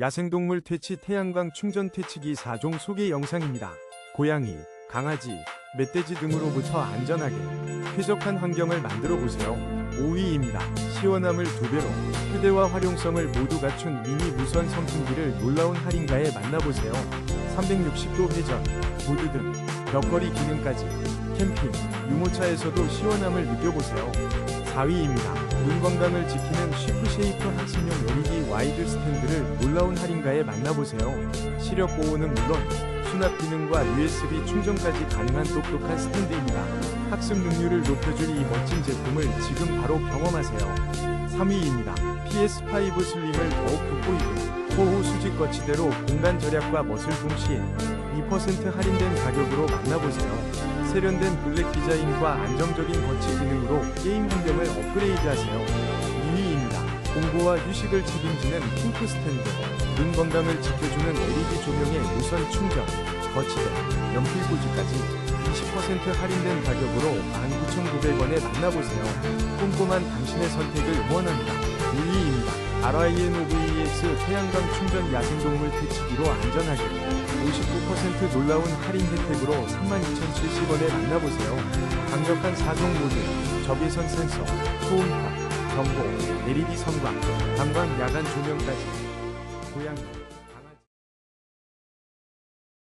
야생동물 퇴치 태양광 충전 퇴치기 4종 소개 영상입니다. 고양이, 강아지, 멧돼지 등으로부터 안전하게 쾌적한 환경을 만들어 보세요. 5위입니다. 시원함을 두 배로 휴대와 활용성을 모두 갖춘 미니 무선 선풍기를 놀라운 할인가에 만나보세요. 360도 회전, 보드 등 벽걸이 기능까지 캠핑, 유모차에서도 시원함을 느껴보세요. 4위입니다. 눈 건강을 지키는 쉬프쉐이프 학습용 LED 와이드 스탠드를 놀라운 할인가에 만나보세요. 시력 보호는 물론 수납 기능과 USB 충전까지 가능한 똑똑한 스탠드입니다. 학습 능률을 높여줄 이 멋진 제품을 지금 바로 경험하세요. 3위입니다. PS5 슬림을 더욱 돋보이게 호호 수직 거치대로 공간 절약과 멋을 동시에 2% 할인된 가격으로 만나보세요. 세련된 블랙 디자인과 안정적인 거치 기능으로 게임 환경을 업그레이드하세요. 2위입니다. 공부와 휴식을 책임지는 핑크 스탠드. 눈 건강을 지켜주는 LED 조명의 무선 충전, 거치대, 연필 꽂이까지 20% 할인된 가격으로 19,900원에 만나보세요. 꼼꼼한 당신의 선택을 응원합니다. 1위입니다. RINOVEX 태양광 충전 야생동물 퇴치기로 안전하게 59% 놀라운 할인 혜택으로 32,070원에 만나보세요. 강력한 4종 모드, 적외선 센서, 초음파, 경보, LED 선광, 방광 야간 조명까지 고양이